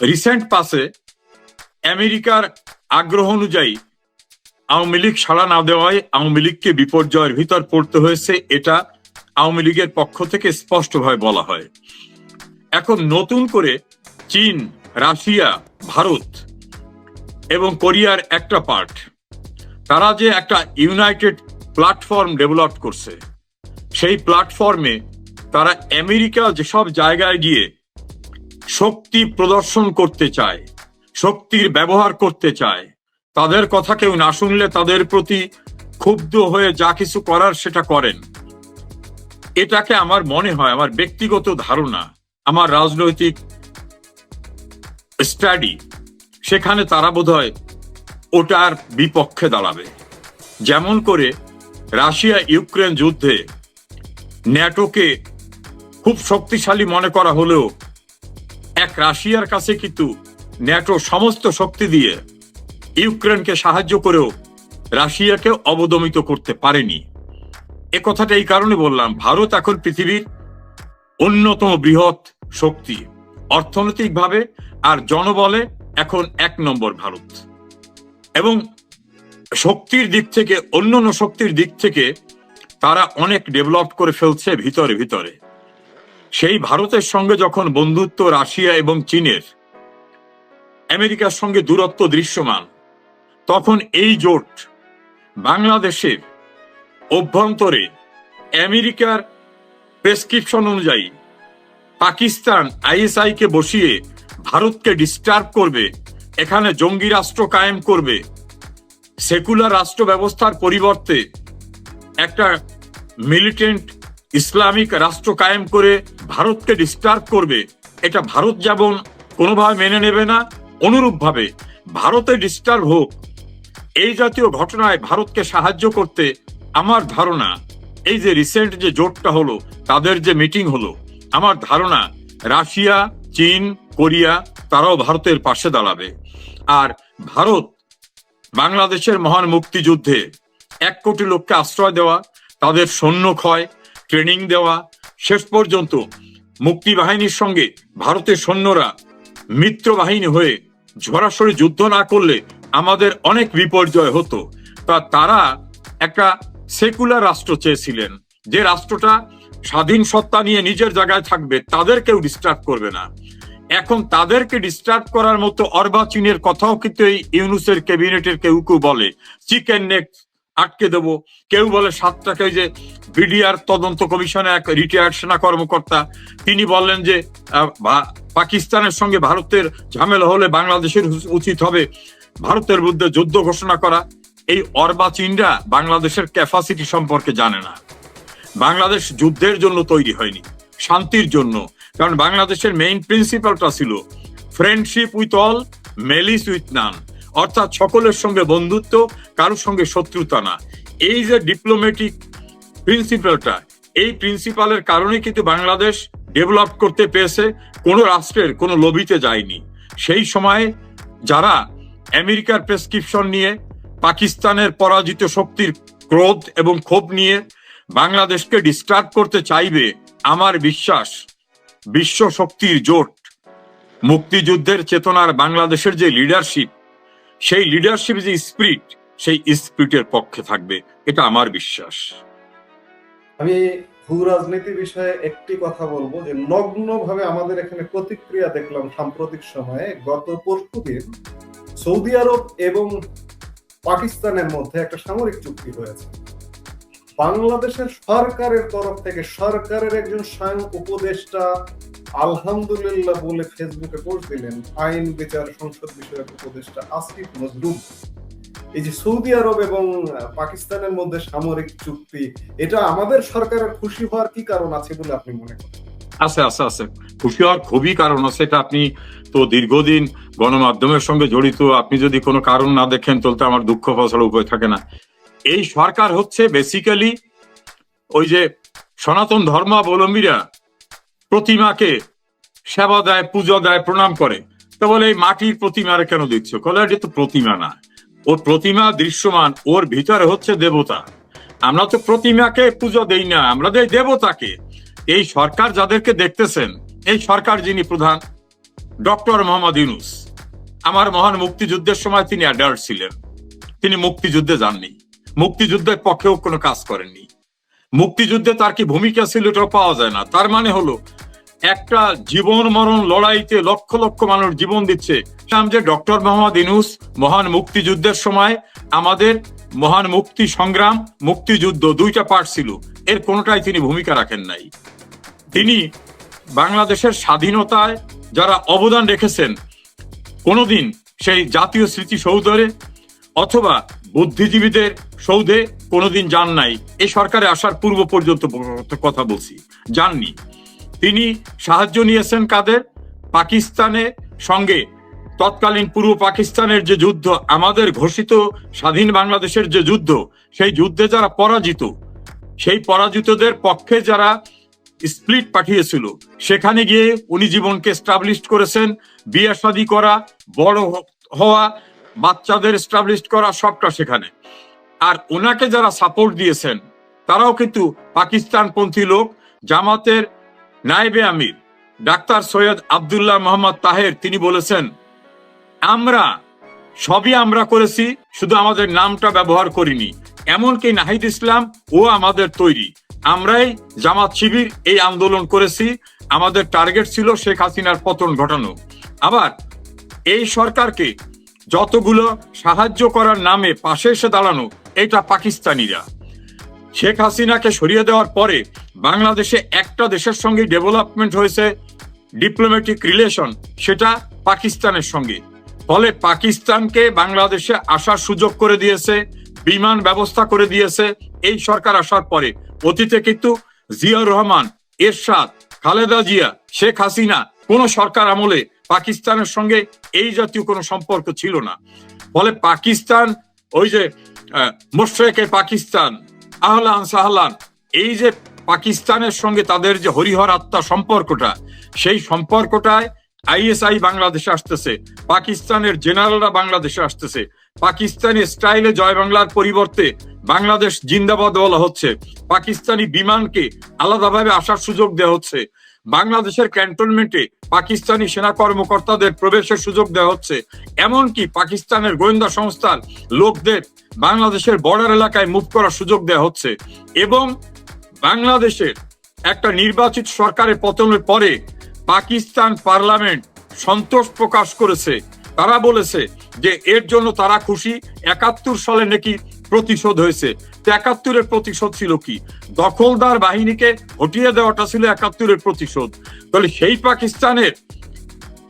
Recent পাসে আমেরিকার আগ্রহ অনুযায়ী আওয়ামী লীগ সাড়া না দেওয়ায় আওয়ামী লীগকে বিপর্যয়ের ভিতর পড়তে হয়েছে, এটা আওয়ামী লীগের পক্ষ থেকে স্পষ্টভাবে বলা হয়। এখন নতুন করে চীন, রাশিয়া, ভারত এবং কোরিয়ার একটা পার্ট, তারা যে একটা ইউনাইটেড প্ল্যাটফর্ম ডেভেলপ করছে, সেই প্ল্যাটফর্মে তারা আমেরিকা যেসব জায়গায় গিয়ে শক্তি প্রদর্শন করতে চায়, শক্তির ব্যবহার করতে চায়। তাদের কথা কেউ না শুনলে তাদের প্রতি ক্ষুব্ধ হয়ে যা কিছু করার সেটা করেন। এটাকে আমার মনে হয়, আমার ব্যক্তিগত ধারণা, আমার রাজনৈতিক স্টাডি, সেখানে তারা বোধহয় ওটার বিপক্ষে দাঁড়াবে। যেমন করে রাশিয়া ইউক্রেন যুদ্ধে ন্যাটোকে খুব শক্তিশালী মনে করা হলেও এক রাশিয়ার কাছে কিন্তু ন্যাটো সমস্ত শক্তি দিয়ে ইউক্রেনকে সাহায্য করেও রাশিয়াকে অবদমিত করতে পারেনি। এ কথাটা এই কারণে বললাম, ভারত এখন পৃথিবীর অন্যতম বৃহৎ শক্তি অর্থনৈতিকভাবে আর জনবলে এখন এক নম্বর ভারত। এবং শক্তির দিক থেকে, অন্যান্য শক্তির দিক থেকে তারা অনেক ডেভেলপ করে ফেলছে ভিতরে ভিতরে। সেই ভারতের সঙ্গে যখন বন্ধুত্ব রাশিয়া এবং চীনের, আমেরিকার সঙ্গে দূরত্ব দৃশ্যমান, তখন এই জোট বাংলাদেশের অভ্যন্তরে আমেরিকার প্রেসক্রিপশন অনুযায়ী পাকিস্তান আইএসআই কে বসিয়ে ভারতকে ডিস্টার্ব করবে, এখানে জঙ্গি রাষ্ট্র কায়েম করবে, সেকুলার রাষ্ট্র ব্যবস্থার পরিবর্তে একটা মিলিটেন্ট ইসলামিক রাষ্ট্র কায়েম করে ভারতকে ডিস্টার্ব করবে, এটা ভারত যেমন কোনোভাবে মেনে নেবে না, অনুরূপভাবে ভারতে ডিস্টার্ব হোক, এই জাতীয় ঘটনায় ভারতকে সাহায্য করতে আমার ধারণা, এই যে রিসেন্ট যে জোটটা হলো, তাদের যে মিটিং হলো, আমার ধারণা রাশিয়া, চীন, কোরিয়া, তারাও ভারতের পাশে দাঁড়াবে। আর ভারত বাংলাদেশের মহান মুক্তিযুদ্ধে এক কোটি লোককে আশ্রয় দেওয়া, তাদের সৈন্য ক্ষয় ট্রেনিং দেওয়া শেষ পর্যন্ত মুক্তি বাহিনীর সঙ্গে ভারতের সৈন্যরা মিত্র বাহিনী হয়ে ঝরাসরি যুদ্ধ না করলে আমাদের অনেক বিপর্যয় হতো। তা তারা একটা সেকুলার রাষ্ট্র চেয়েছিলেন। যে রাষ্ট্রটা স্বাধীন সত্তা নিয়ে নিজের জায়গায় থাকবে তাদের কেউ ডিস্টার্ব করবে না। এখন তাদেরকে ডিস্টার্ব করার মতো অর্বাচীনের কথাও কিন্তু এই ইউনুসের ক্যাবিনেটের কেউ কেউ বলে। চিকেন নেক আটকে দেবো। কেউ বলে সাতটাকে যে বিডিআর তদন্ত কমিশনে এক রিটায়ার্ড সেনা কর্মকর্তা, তিনি বললেন যে পাকিস্তানের সঙ্গে ভারতের ঝামেলা হলে বাংলাদেশের উচিত হবে ভারতের বিরুদ্ধে যুদ্ধ ঘোষণা করা। এই অর্বাচীনরা বাংলাদেশের ক্যাপাসিটি সম্পর্কে জানে না। বাংলাদেশ যুদ্ধের জন্য তৈরি হয়নি, শান্তির জন্য। কারণ বাংলাদেশের মেইন প্রিন্সিপালটা ছিল friendship with all malice with none অর্থাৎ সকলের সঙ্গে বন্ধুত্ব, কারোর সঙ্গে শত্রুতা না। এই যে ডিপ্লোম্যাটিক প্রিন্সিপালটা এই প্রিন্সিপালের কারণে কিন্তু বাংলাদেশ ডেভেলপ করতে পেরেছে, কোনো রাষ্ট্রের, কোনো লবিতে যায়নি। সেই সময়ে যারা আমেরিকার প্রেসক্রিপশন নিয়ে, পাকিস্তানের পরাজিত শক্তির ক্রোধ এবং ক্ষোভ নিয়ে বাংলাদেশকে ডিস্টার্ব করতে চাইবে, আমার বিশ্বাস বিশ্ব শক্তির জোট, মুক্তিযুদ্ধের চেতনার বাংলাদেশের যে লিডারশিপ সেই লিডারশিপ যে স্পিরিট সেই স্পিরিটের পক্ষে থাকবে, এটা আমার বিশ্বাস। আমি ভূ রাজনীতি বিষয়ে একটি কথা বলব যে নগ্ন ভাবে আমাদের এখানে প্রতিক্রিয়া দেখলাম সাম্প্রতিক সময়ে। গত পরশুদিন সৌদি আরব এবং পাকিস্তানের মধ্যে একটা সামরিক চুক্তি হয়েছে। বাংলাদেশের সরকারের তরফ থেকে সরকারের একজন স্বয়ং উপদেষ্টা আলহামদুলিল্লাহ বলে ফেসবুকে পোস্ট দিলেন আইন, বিচার, সংসদ বিষয়ক উপদেষ্টা আসিফ নজরুল এই যে সৌদি আরব এবং পাকিস্তানের মধ্যে সামরিক চুক্তি, এটা আমাদের সরকারের খুশি হওয়ার কি কারণ আছে বলে আপনি মনে করেন? আছে আছে আছে। খুশি হওয়ার খুবই কারণ আছে, এটা আপনি তো দীর্ঘদিন গণমাধ্যমের সঙ্গে জড়িত, আপনি যদি কোনো কারণ না দেখেন, তাহলে তো আমার দুঃখ ফসল উপায় থাকে না। এই সরকার হচ্ছে বেসিক্যালি ওই যে সনাতন ধর্মাবলম্বীরা প্রতিমাকে সেবা দেয়, পুজো দেয়, প্রণাম করে। তো বলে, এই মাটির প্রতিমারে কেন দিচ্ছ? কলে, এটা তো প্রতিমা না। ওর প্রতিমা দৃশ্যমান, ওর ভিতরে হচ্ছে দেবতা। আমরা তো প্রতিমাকে পুজো দেই না, আমরা দেই দেবতাকে। এই সরকার যাদেরকে দেখতেছেন, এই সরকার যিনি প্রধান, ডক্টর মোহাম্মদ ইউনুস, আমার মহান মুক্তিযুদ্ধের সময় তিনি অ্যাডাল্ট ছিলেন। তিনি মুক্তিযুদ্ধে যাননি। মুক্তিযুদ্ধের পক্ষেও কোনো কাজ করেননি। মুক্তিযুদ্ধে তার কি ভূমিকা ছিল এটা পাওয়া যায় না। তার মানে হলো, একটা জীবন মরণ লড়াইতে লক্ষ লক্ষ মানুষ জীবন দিচ্ছে। যে ডক্টর মোহাম্মদ ইনুস মহান মুক্তিযুদ্ধের সময় আমাদের মহান মুক্তি সংগ্রাম, মুক্তিযুদ্ধ দুইটা পার্ট ছিল। এর কোনোটাই তিনি ভূমিকা রাখেন নাই। তিনি বাংলাদেশের স্বাধীনতায় যারা অবদান রেখেছেন, কোনোদিন সেই জাতীয় স্মৃতিসৌধরে অথবা বুদ্ধিজীবীদের সৌধে কোনোদিন যান নাই। এই সরকারে আসার পূর্ব পর্যন্ত কথা বলছি। যাননি। তিনি সাহায্য নিয়েছেন কাদের? পাকিস্তানের সঙ্গে তৎকালীন পূর্ব পাকিস্তানের যে যুদ্ধ, আমাদের ঘোষিত স্বাধীন বাংলাদেশের যে যুদ্ধ, সেই যুদ্ধে যারা পরাজিত, সেই পরাজিতদের পক্ষে যারা স্প্লিট পাঠিয়েছিল, সেখানে গিয়ে উনি জীবনকে স্টাবলিশ করেছেন। বিয়ে শাদী করা, বড় হওয়া বাচ্চাদের স্টাবলিশ করা সবটা সেখানে। আর ওনাকে যারা সাপোর্ট দিয়েছেন, তারাও কিন্তু পাকিস্তানপন্থী লোক, জামাতের নায়েবে আমির। ডাক্তার সৈয়দ আব্দুল্লাহ মোহাম্মদ তাহের, তিনি বলেছেন, আমরা, সবই আমরা করেছি, শুধু আমাদের নামটা ব্যবহার করিনি। এমনকি নাহিদ ইসলাম, ও আমাদের তৈরি। আমরাই জামাত শিবির এই আন্দোলন করেছি। আমাদের টার্গেট ছিল শেখ হাসিনার পতন ঘটানো। আবার, এই সরকারকে যতগুলো সাহায্য করার নামে পাশে এসে দাঁড়ানো, এটা পাকিস্তানিরা। শেখ হাসিনাকে সরিয়ে দেওয়ার পরে বাংলাদেশে একটা দেশের সঙ্গে ডেভেলপমেন্ট হয়েছে ডিপ্লোম্যাটিক রিলেশন সেটা পাকিস্তানের সঙ্গে। ফলে পাকিস্তানকে বাংলাদেশে আসার সুযোগ করে দিয়েছে, বিমান ব্যবস্থা করে দিয়েছে, এই সরকার আসার পরে। অতীতে কিন্তু জিয়াউর রহমান, এরশাদ, খালেদা জিয়া, শেখ হাসিনা কোন সরকার আমলে পাকিস্তানের সঙ্গে এই জাতীয় কোনো সম্পর্ক ছিল না। ফলে পাকিস্তান ওই যে আহ, মোশরেকে পাকিস্তান আহলান সাহলান এই যে পাকিস্তানের সঙ্গে তাদের যে হরিহর আত্মা সম্পর্কটা সেই সম্পর্কটায় আইএসআই বাংলাদেশে আসতেছে পাকিস্তানের জেনারেলরা বাংলাদেশে আসতেছে পাকিস্তানি স্টাইলে জয় বাংলার পরিবর্তে বাংলাদেশ জিন্দাবাদ বলা হচ্ছে পাকিস্তানি বিমানকে আলাদাভাবে আসার সুযোগ দেওয়া হচ্ছে বাংলাদেশের ক্যান্টনমেন্টে পাকিস্তানি সেনা কর্মকর্তাদের প্রবেশের সুযোগ দেওয়া হচ্ছে। এমনকি পাকিস্তানের গোয়েন্দা সংস্থার লোকদের বাংলাদেশের বর্ডার এলাকায় মুভ করার সুযোগ দেওয়া হচ্ছে এবং বাংলাদেশের একটা নির্বাচিত সরকারের পতনের পরে পাকিস্তান পার্লামেন্ট সন্তোষ প্রকাশ করেছে। তারা বলেছে যে এর জন্য তারা খুশি। একাত্তর সালে নাকি প্রতিশোধ হয়েছে। তো একাত্তরের প্রতিশোধ ছিল কি? দখলদার বাহিনীকে হটিয়ে দেওয়াটা ছিল একাত্তরের প্রতিশোধ। তাহলে সেই পাকিস্তানের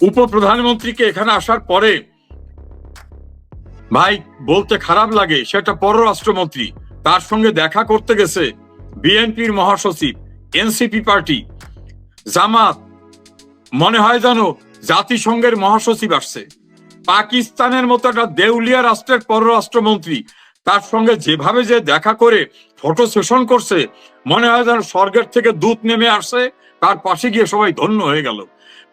উপপ্রধানমন্ত্রীকে এখানে আসার পরে ভাই, বলতে খারাপ লাগে, সেটা পররাষ্ট্রমন্ত্রী। তার সঙ্গে দেখা করতে গেছে বিএনপির মহাসচিব, এনসিপি পার্টি। জামাত, মনে হয় জানো জাতিসংঘের মহাসচিব আসছে। পাকিস্তানের মতো একটা দেউলিয়া রাষ্ট্রের পররাষ্ট্রমন্ত্রী তার সঙ্গে যেভাবে যে দেখা করে ফটো সেশন করছে, মনে হয় যেন স্বর্গের থেকে দূত নেমে আসছে, তার পাশে গিয়ে সবাই ধন্য হয়ে গেল।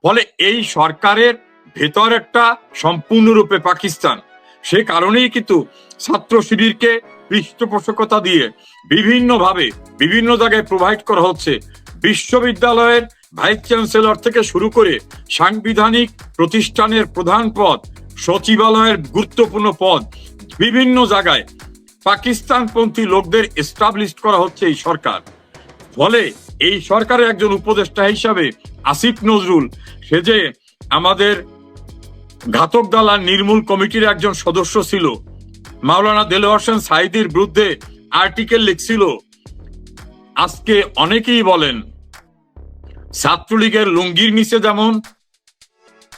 ফলে এই সরকারের ভেতর একটা সম্পূর্ণরূপে পাকিস্তান। সে কারণেই কিন্তু ছাত্র শিবিরকে পৃষ্ঠপোষকতা দিয়ে বিভিন্নভাবে, বিভিন্ন জায়গায় প্রোভাইড করা হচ্ছে। বিশ্ববিদ্যালয়ের ভাইস চ্যান্সেলর থেকে শুরু করে সাংবিধানিক প্রতিষ্ঠানের প্রধান পদ, সচিবালয়ের গুরুত্বপূর্ণ পদ বিভিন্ন জায়গায় পাকিস্তানপন্থী লোকদের এস্টাবলিশ করা হচ্ছে এই সরকার। ফলে এই সরকারের একজন উপদেষ্টা হিসাবে আসিফ নজরুল, সে যে আমাদের ঘাতক দালাল নির্মূল কমিটির একজন সদস্য ছিল, মাওলানা দেল হোসেন সাইদির বিরুদ্ধে আর্টিকেল লিখছিল। আজকে অনেকেই বলেন, ছাত্রলীগের লুঙ্গির নিচে যেমন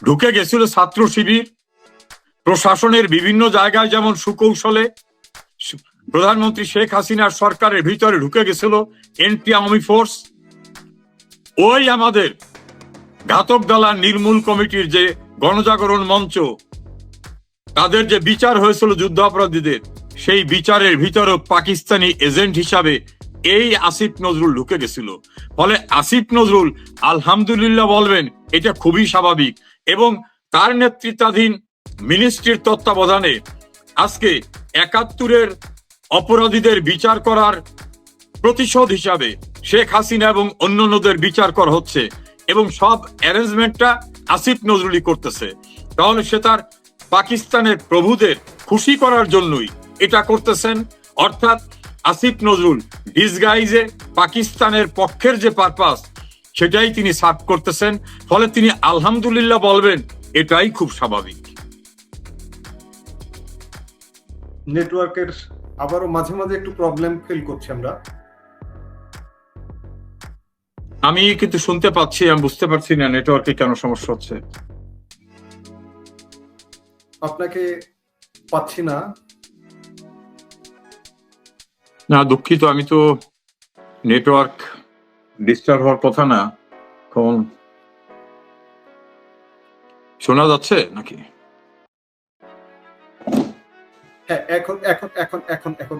ঢুকে গেছিল ছাত্র শিবির প্রশাসনের বিভিন্ন জায়গায় যেমন সুকৌশলে প্রধানমন্ত্রী শেখ হাসিনার সরকারের ভিতরে ঢুকে গেছিল, এনটি আর্মি ফোর্স। ওই আমাদের ঘাতক দালাল নির্মূল কমিটির যে গণজাগরণ মঞ্চ, তাদের যে বিচার হয়েছিল যুদ্ধ অপরাধীদের সেই বিচারের ভিতরে পাকিস্তানি এজেন্ট হিসাবে এই আসিফ নজরুল ঢুকে গেছিল। ফলে আসিফ নজরুল আলহামদুলিল্লাহ বলবেন, এটা খুবই স্বাভাবিক এবং তার নেতৃত্বাধীন মিনিস্ট্রির তত্ত্বাবধানে আজকে একাত্তরের অপরাধীদের বিচার করার প্রতিশোধ হিসাবে শেখ হাসিনা এবং অন্যান্যদের বিচার করা হচ্ছে এবং সব অ্যারেঞ্জমেন্টটা আসিফ নজরুলি করতেছে। তাহলে সে তার পাকিস্তানের প্রভুদের খুশি করার জন্যই এটা করতেছেন। অর্থাৎ আসিফ নজরুল ডিসগাইজে পাকিস্তানের পক্ষের যে পারপাস, সেটাই তিনি সার্ভ করতেছেন। ফলে তিনি আলহামদুলিল্লাহ বলবেন, এটাই খুব স্বাভাবিক। নেটওয়ার্কের আবারও মাঝে মাঝে একটু প্রবলেম ফিল করছি আমরা। আমি কিন্তু শুনতে পাচ্ছি আমি বুঝতে পারছি না নেটওয়ার্কে কেন সমস্যা হচ্ছে। আপনাকে পাচ্ছি না। না দুঃখিত আমি তো নেটওয়ার্ক ডিস্টার্ব হওয়ার কথা না। কোন শোনা যাচ্ছে নাকি? এখন এখন এখন এখন এখন।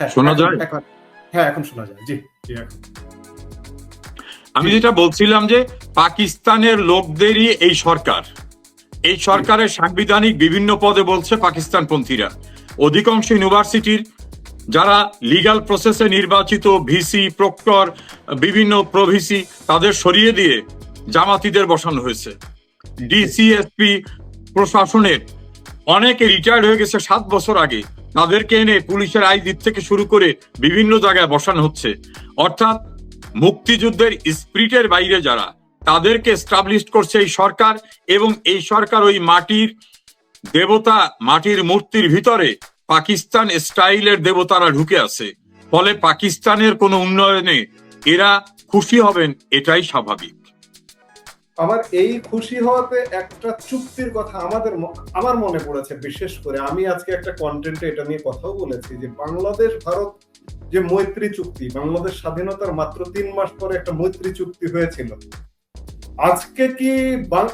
হ্যাঁ, শোনা যায়? হ্যাঁ এখন শোনা যায়। জি জি এখন। আমি যেটা বলছিলাম যে পাকিস্তানের লোকদেরই এই সরকার। এই সরকারের সাংবিধানিক বিভিন্ন পদে বলছে পাকিস্তান পন্থীরা অধিকাংশ ইউনিভার্সিটির যারা লিগাল প্রসেসে নির্বাচিত ভিসি প্রক্টর বিভিন্ন প্রভিসি তাদের সরিয়ে দিয়ে জামাতিদের বসানো হয়েছে। ডিসিএসপি প্রশাসনের অনেকে রিটায়ার্ড হয়ে গেছে সাত বছর আগে। তাদেরকে এনে পুলিশের আইদির থেকে শুরু করে বিভিন্ন জায়গায় বসানো হচ্ছে। অর্থাৎ মুক্তিযুদ্ধের স্পিরিটের বাইরে যারা, তাদেরকে স্টাবলিশ করছে এই সরকার এবং এই সরকার ওই মাটির দেবতা, মাটির মূর্তির ভিতরে পাকিস্তান স্টাইলের দেবতারা ঢুকে আছে। ফলে পাকিস্তানের কোনো উন্নয়নে এরা খুশি হবেন, এটাই স্বাভাবিক। আমার এই খুশি হওয়াতে একটা চুক্তির কথা আমাদের আমার মনে পড়েছে, বিশেষ করে আমি আজকে একটা কন্টেন্টে এটা নিয়ে কথাও বলেছি যে বাংলাদেশ, ভারত যে মৈত্রী চুক্তি, বাংলাদেশ স্বাধীনতার মাত্র তিন মাস পরে একটা মৈত্রী চুক্তি হয়েছিল। আজকে কি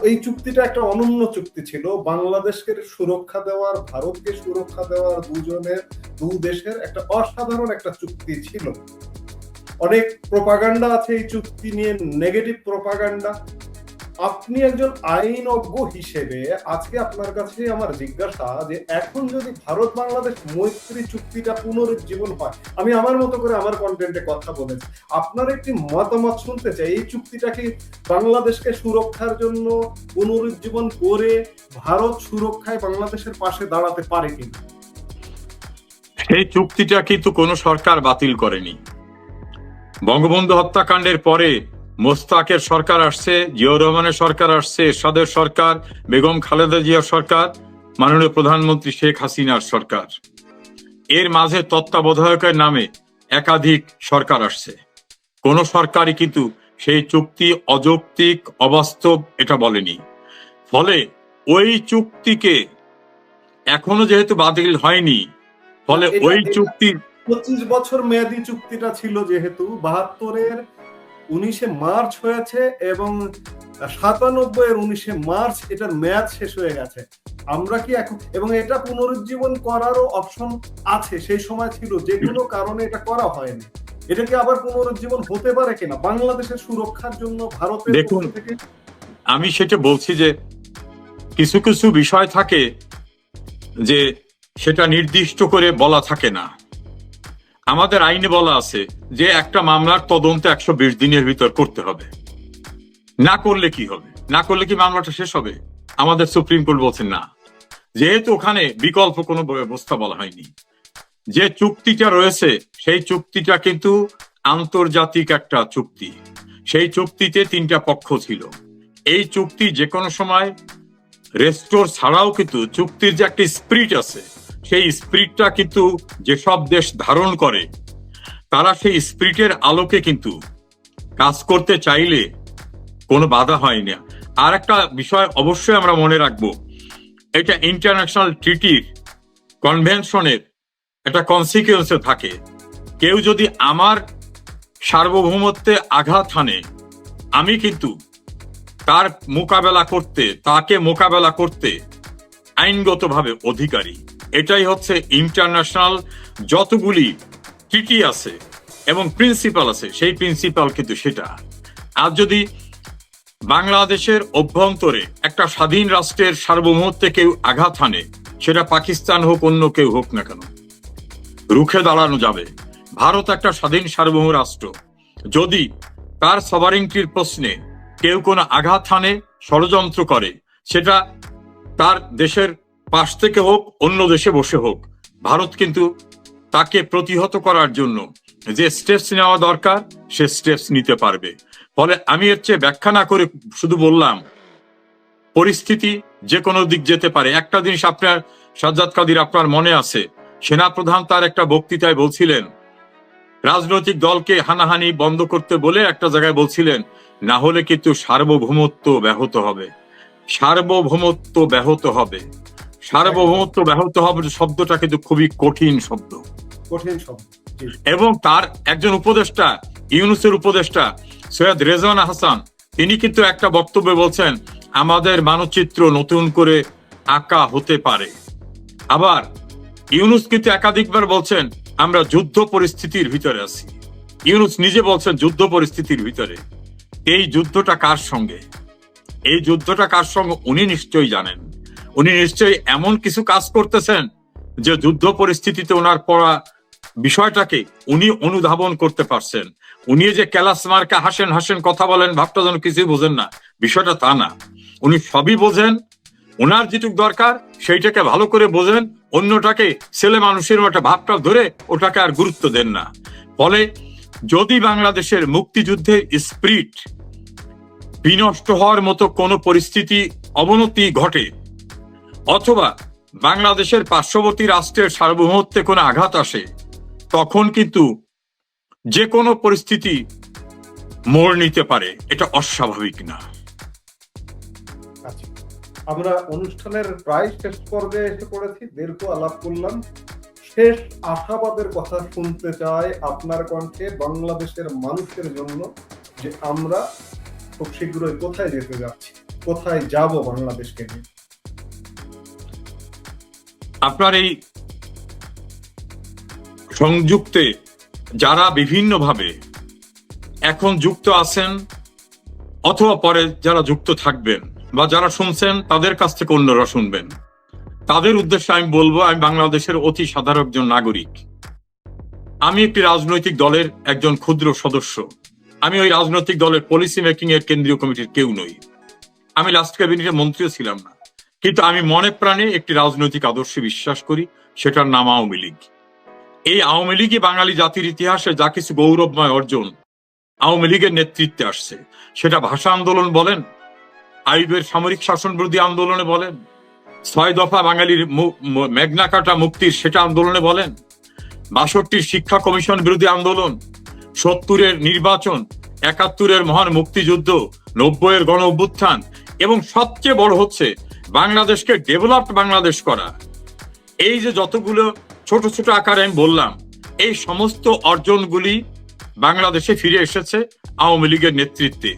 এই চুক্তিটা একটা অনন্য চুক্তি ছিল? বাংলাদেশকে সুরক্ষা দেওয়ার, ভারতকে সুরক্ষা দেওয়ার দুজনের, দু দেশের একটা অসাধারণ একটা চুক্তি ছিল। অনেক প্রপাগান্ডা আছে এই চুক্তি নিয়ে নেগেটিভ প্রপাগান্ডা আপনি একজন আইনজ্ঞ হিসেবে আজকে আপনার কাছে আমার জিজ্ঞাসা যে এখন যদি ভারত বাংলাদেশ মৈত্রী চুক্তিটা পুনরুজ্জীবন হয়, আমি আমার মতো করে আমার কন্টেন্টে কথা বলেছি, আপনার একটি মতামত শুনতে চাই, এই চুক্তিটা কি বাংলাদেশকে সুরক্ষার জন্য পুনরুজ্জীবন করে ভারত সুরক্ষায় বাংলাদেশের পাশে দাঁড়াতে পারে কিনা? এই চুক্তিটা কিন্তু কোনো সরকার বাতিল করেনি। বঙ্গবন্ধু হত্যাকাণ্ডের পরে মোস্তাকের সরকার আসছে জিয়াউর রহমানের সরকার আসছে এরশাদের সরকার বেগম খালেদা জিয়ার সরকার মাননীয় প্রধানমন্ত্রী শেখ হাসিনার সরকার। এর মাঝে তত্ত্বাবধায়কের নামে একাধিক সরকার আসছে। কোন সরকারই কিন্তু সেই চুক্তি অযৌক্তিক অবাস্তব এটা বলেনি। ফলে ওই চুক্তিকে এখনও যেহেতু বাতিল হয়নি ফলে ওই চুক্তি পঁচিশ বছর মেয়াদী চুক্তিটা ছিল যেহেতু বাহাত্তরের উনিশে মার্চ হয়েছে এবং সাতানব্বই এর উনিশে মার্চ এটার মেয়াদ শেষ হয়ে গেছে। আমরা কি এখন এবং এটা পুনরুজ্জীবন করারও অপশন আছে সেই সময় ছিল যে কোনো কারণে এটা করা হয়নি। এটা কি আবার পুনরুজ্জীবন হতে পারে কিনা? বাংলাদেশের সুরক্ষার জন্য ভারতের দেখুন, থেকে আমি সেটা বলছি যে কিছু কিছু বিষয় থাকে যে সেটা নির্দিষ্ট করে বলা থাকে না। আমাদের আইনে বলা আছে যে একটা মামলার তদন্ত একশো বিশ দিনের ভিতর করতে হবে। না করলে কি হবে? না করলে কি মামলাটা শেষ হবে? আমাদের সুপ্রিম কোর্ট বলছেন না। যেহেতু ওখানে বিকল্প কোনো ব্যবস্থা বলা হয়নি। যে চুক্তিটা রয়েছে, সেই চুক্তিটা কিন্তু আন্তর্জাতিক একটা চুক্তি। সেই চুক্তিতে তিনটা পক্ষ ছিল। এই চুক্তি যে কোনো সময় রেস্টোর ছাড়াও কিন্তু চুক্তির যে একটা স্পিরিট আছে সেই স্পিরিটটা কিন্তু যেসব দেশ ধারণ করে, তারা সেই স্পিরিটের আলোকে কিন্তু কাজ করতে চাইলে কোনো বাধা হয় না আর একটা বিষয় অবশ্যই আমরা মনে রাখব, এটা ইন্টারন্যাশনাল ট্রিটির কনভেনশনের একটা কনসিকুয়েন্সে থাকে। কেউ যদি আমার সার্বভৌমত্বে আঘাত হানে, আমি কিন্তু তার মোকাবেলা করতে, তাকে মোকাবেলা করতে আইনগতভাবে অধিকারী। এটাই হচ্ছে ইন্টারন্যাশনাল যতগুলি ট্রিটি আছে এবং প্রিন্সিপাল আছে, সেই প্রিন্সিপাল কিন্তু সেটা। আর যদি বাংলাদেশের অভ্যন্তরে একটা স্বাধীন রাষ্ট্রের সার্বভৌমত্বে কেউ আঘাত হানে, সেটা পাকিস্তান হোক, অন্য কেউ হোক না কেন, রুখে দাঁড়ানো যাবে। ভারত একটা স্বাধীন সার্বভৌম রাষ্ট্র। যদি তার সভারিংটির প্রশ্নে কেউ কোনো আঘাত হানে, ষড়যন্ত্র করে, সেটা তার দেশের পাশ থেকে হোক, অন্য দেশে বসে হোক, ভারত কিন্তু তাকে প্রতিহত করার জন্য যে স্টেপস নেওয়া দরকার, সে স্টেপস নিতে পারবে। ফলে আমি এর চেয়ে ব্যাখ্যা না করে শুধু বললাম, পরিস্থিতি যে কোনো দিক যেতে পারে। একটা জিনিস আপনার, সাজ্জাদ কাদির আপনার মনে আছে, সেনাপ্রধান তার একটা বক্তৃতায় বলছিলেন, রাজনৈতিক দলকে হানাহানি বন্ধ করতে বলে একটা জায়গায় বলছিলেন, না হলে কিন্তু সার্বভৌমত্ব ব্যাহত হবে। সার্বভৌমত্ব ব্যাহত হবে। সার্বভৌমত্ব ব্যাহত হবে শব্দটা কিন্তু খুবই কঠিন শব্দ। কঠিন শব্দ এবং তার একজন উপদেষ্টা ইউনুসের উপদেষ্টা সৈয়দ রেজওয়ান হাসান তিনি কিন্তু একটা বক্তব্যে বলছেন আমাদের মানচিত্র নতুন করে আঁকা হতে পারে। আবার ইউনুস কিন্তু একাধিকবার বলছেন আমরা যুদ্ধ পরিস্থিতির ভিতরে আছি। ইউনুস নিজে বলছেন যুদ্ধ পরিস্থিতির ভিতরে। এই যুদ্ধটা কার সঙ্গে? এই যুদ্ধটা কার সঙ্গে উনি নিশ্চয়ই জানেন। উনি নিশ্চয়ই এমন কিছু কাজ করতেছেন যে যুদ্ধ পরিস্থিতিতে ওনার পড়া বিষয়টাকে উনি অনুধাবন করতে পারছেন। উনি যে ক্যালাস মার্কে হাসেন হাসেন কথা বলেন, ভাবটা যেন কিছুই বোঝেন না। বিষয়টা তা না। উনি সবই বোঝেন ওনার যেটুক দরকার সেইটাকে ভালো করে বোঝেন, অন্যটাকে ছেলে মানুষের একটা ভাবটা ধরে ওটাকে আর গুরুত্ব দেন না। ফলে যদি বাংলাদেশের মুক্তিযুদ্ধের স্প্রিট বিনষ্ট হওয়ার মতো কোনো পরিস্থিতি, অবনতি ঘটে অথবা বাংলাদেশের পার্শ্ববর্তী রাষ্ট্রের সার্বভৌমত্বে কোনো আঘাত আসে, তখন কিন্তু যে কোনো পরিস্থিতি মোড় নিতে পারে। এটা অস্বাভাবিক না। আচ্ছা আমরা অনুষ্ঠানের প্রায় শেষ পর্যায়ে এসে পড়েছি, দীর্ঘ আলাপ করলাম। শেষ আশাবাদের কথা শুনতে চাই আপনার কণ্ঠে বাংলাদেশের মানুষের জন্য যে আমরা খুব শীঘ্রই কোথায় যেতে যাচ্ছি, কোথায় যাব বাংলাদেশকে নিয়ে। আপনার এই সংযুক্তে যারা বিভিন্নভাবে এখন যুক্ত আছেন অথবা পরে যারা যুক্ত থাকবেন বা যারা শুনছেন, তাদের কাছ থেকে অন্যরা শুনবেন। তাদের উদ্দেশ্যে আমি বলব, আমি বাংলাদেশের অতি সাধারণ একজন নাগরিক। আমি একটি রাজনৈতিক দলের একজন ক্ষুদ্র সদস্য। আমি ওই রাজনৈতিক দলের পলিসি মেকিং এর কেন্দ্রীয় কমিটির কেউ নই। আমি লাস্ট ক্যাবিনেটের মন্ত্রীও ছিলাম না। কিন্তু আমি মনে প্রাণে একটি রাজনৈতিক আদর্শে বিশ্বাস করি, সেটার নাম আওয়ামী লীগ। এই আওয়ামী লীগই বাঙালি জাতির ইতিহাসে যা কিছু গৌরবময় অর্জন, আওয়ামী লীগের নেতৃত্বে আসছে। সেটা ভাষা আন্দোলন বলেন, আইবের সামরিক শাসন বিরোধী আন্দোলনে বলেন, ছয় দফা বাঙালির মেঘনা কাটা মুক্তির সেটা আন্দোলনে বলেন, বাষট্টির শিক্ষা কমিশন বিরোধী আন্দোলন, সত্তরের নির্বাচন, একাত্তরের মহান মুক্তিযুদ্ধ, নব্বইয়ের গণ অভ্যুত্থান এবং সবচেয়ে বড় হচ্ছে বাংলাদেশকে ডেভেলপড বাংলাদেশ করা। এই যে যতগুলো ছোট ছোট আকারে আমি বললাম, এই সমস্ত অর্জনগুলি বাংলাদেশে ফিরে এসেছে আওয়ামী লীগের নেতৃত্বে।